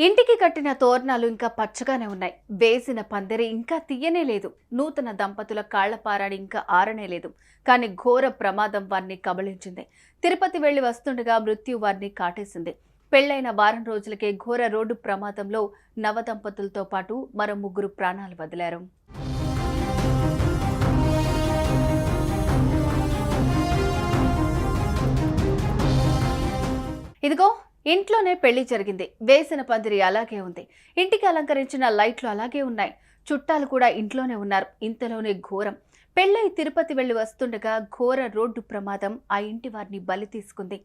ఇంటికి కట్టిన తోరణాలు ఇంకా పచ్చగానే ఉన్నాయి. వేసిన పందిరి ఇంకా తీయనే లేదు. నూతన దంపతుల కాళ్ళపారాడి ఇంకా ఆరనే లేదు. కానీ ఘోర ప్రమాదం వారిని కబళించింది. తిరుపతి వెళ్ళి వస్తుండగా మృత్యు వారిని కాటేసింది. పెళ్ళైన వారం రోజులకే ఘోర రోడ్డు ప్రమాదంలో నవ దంపతులతో పాటు మరో ముగ్గురు ప్రాణాలు వదిలారు. ఇదిగో ఇంట్లోనే పెళ్ళి జరిగింది. వేసిన పందిరి అలాగే ఉంది. ఇంటికి అలంకరించిన లైట్లు అలాగే ఉన్నాయి. చుట్టాలు కూడా ఇంట్లోనే ఉన్నారు. ఇంతలోనే ఘోరం. పెళ్ళై తిరుపతి వెళ్ళి వస్తుండగా ఘోర రోడ్డు ప్రమాదం ఆ ఇంటి వారిని బలి తీసుకుంది.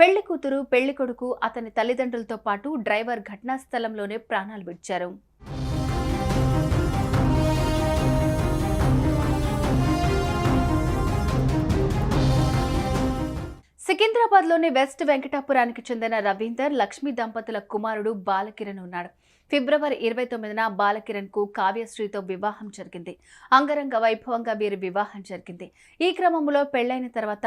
పెళ్ళి కూతురు పెళ్ళి కొడుకు అతని తల్లిదండ్రులతో పాటు డ్రైవర్ ఘటనా స్థలంలోనే ప్రాణాలు విడిచారు. సికింద్రాబాద్లోని వెస్ట్ వెంకటాపురానికి చెందిన రవీందర్ లక్ష్మీ దంపతుల కుమారుడు బాలకిరణ్ ఉన్నాడు. ఫిబ్రవరి ఇరవై తొమ్మిదిన బాలకిరణ్కు కావ్యశ్రీతో వివాహం జరిగింది. అంగరంగ వైభవంగా వీరి వివాహం జరిగింది. ఈ క్రమంలో పెళ్ళైన తర్వాత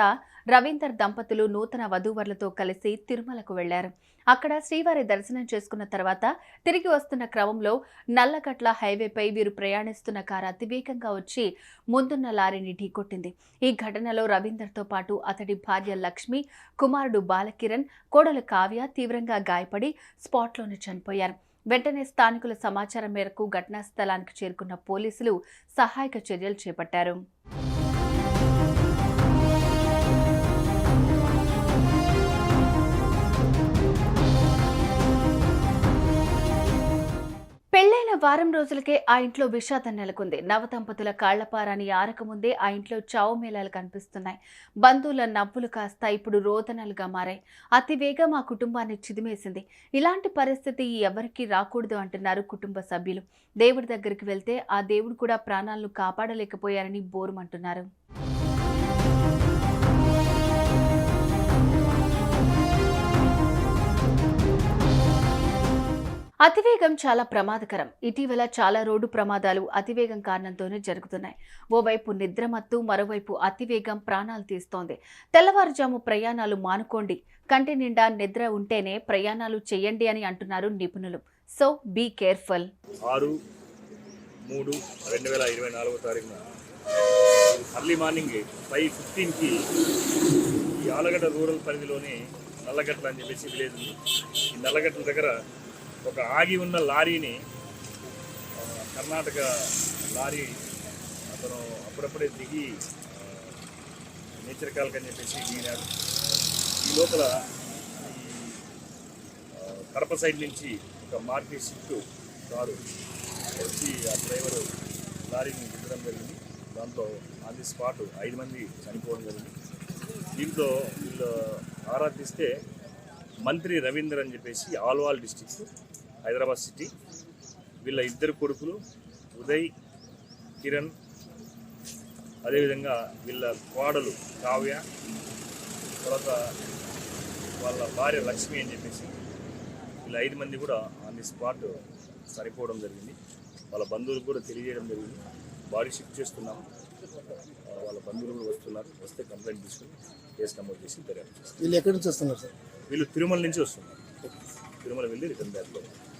రవీందర్ దంపతులు నూతన వధూవరులతో కలిసి తిరుమలకు వెళ్ళారు. అక్కడ శ్రీవారి దర్శనం చేసుకున్న తర్వాత తిరిగి వస్తున్న క్రమంలో నల్లగట్ల హైవేపై వీరు ప్రయాణిస్తున్న కారు అతివేగంగా వచ్చి ముందున్న లారీని ఢీకొట్టింది. ఈ ఘటనలో రవీందర్తో పాటు అతడి భార్య లక్ష్మి కుమారుడు బాలకిరణ్ కోడలు కావ్య తీవ్రంగా గాయపడి స్పాట్లోనే చనిపోయారు. వెంటనే స్థానికుల సమాచారం మేరకు ఘటనా స్థలానికి చేరుకున్న పోలీసులు సహాయక చర్యలు చేపట్టారు. పెళ్ళైన వారం రోజులకే ఆ ఇంట్లో విషాదం నెలకొంది. నవదంపతుల కాళ్ళపారాన్ని ఆరకముందే ఆ ఇంట్లో చావు మేళాలు కనిపిస్తున్నాయి. బంధువుల నవ్వులు కాస్త ఇప్పుడు రోదనలుగా మారాయి. అతివేగం ఆ కుటుంబాన్ని చిదిమేసింది. ఇలాంటి పరిస్థితి ఎవరికీ రాకూడదు అంటున్నారు కుటుంబ సభ్యులు. దేవుడి దగ్గరికి వెళ్తే ఆ దేవుడు కూడా ప్రాణాలను కాపాడలేకపోయారని బోరుమంటున్నారు. అతివేగం చాలా ప్రమాదకరం. ఇటీవల చాలా రోడ్డు ప్రమాదాలు అతివేగం కారణంతోనే జరుగుతున్నాయి. ఓవైపు నిద్రమత్తు మరోవైపు అతివేగం ప్రాణాలు తీస్తోంది. తెల్లవారుజాము ప్రయాణాలు మానుకోండి. కంటి నిండా నిద్ర ఉంటేనే ప్రయాణాలు చేయండి అని అంటున్నారు నిపుణులు. So be careful. ఆరు మూడు రెండు వేల ఇరవై నాలుగో తారీఖున అర్లీ మార్నింగ్ ఫైవ్ ఫిఫ్టీన్కి ఈ ఆలగడ్డ రూరల్ పరిధిలోని నల్లగట్ల అని చెప్పేసి విలేజ్ ఉంది. ఈ నల్లగట్ల దగ్గర ఒక ఆగి ఉన్న లారీని కర్ణాటక లారీ అతను అప్పుడప్పుడే దిగి నేచర్ కాల్క్ అని చెప్పేసి దిగినాడు. ఈ లోపల ఈ కడప సైడ్ నుంచి ఒక మారుతి షిఫ్ట్ కారు వచ్చి ఆ డ్రైవరు లారీని గుద్దడం జరిగింది. దాంతో ఆన్ ది స్పాట్ ఐదు మంది చనిపోవడం జరిగింది. దీంట్లో వీళ్ళు ఆరాధిస్తే మంత్రి రవీందర్ అని చెప్పేసి ఆల్వాల్ డిస్టిక్ హైదరాబాద్ సిటీ. వీళ్ళ ఇద్దరు కొడుకులు ఉదయ్ కిరణ్ అదేవిధంగా వీళ్ళ కోడలు కావ్య తర్వాత వాళ్ళ భార్య లక్ష్మి అని చెప్పేసి వీళ్ళ ఐదు మంది కూడా ఆన్ ది స్పాట్ చనిపోవడం జరిగింది. వాళ్ళ బంధువులకు కూడా తెలియజేయడం జరిగింది. బాడీ షిఫ్ట్ చేస్తున్నాం. వాళ్ళ బంధువులు కూడా వస్తున్నారు. వస్తే కంప్లైంట్ తీసుకుని కేసు నమోదు చేసి దర్యాప్తు వీళ్ళు ఎక్కడి నుంచి వస్తున్నారు సార్? వీళ్ళు తిరుమల నుంచి వస్తున్నారు. తిరుమల వెళ్ళి రిటర్న్ బ్యాక్లో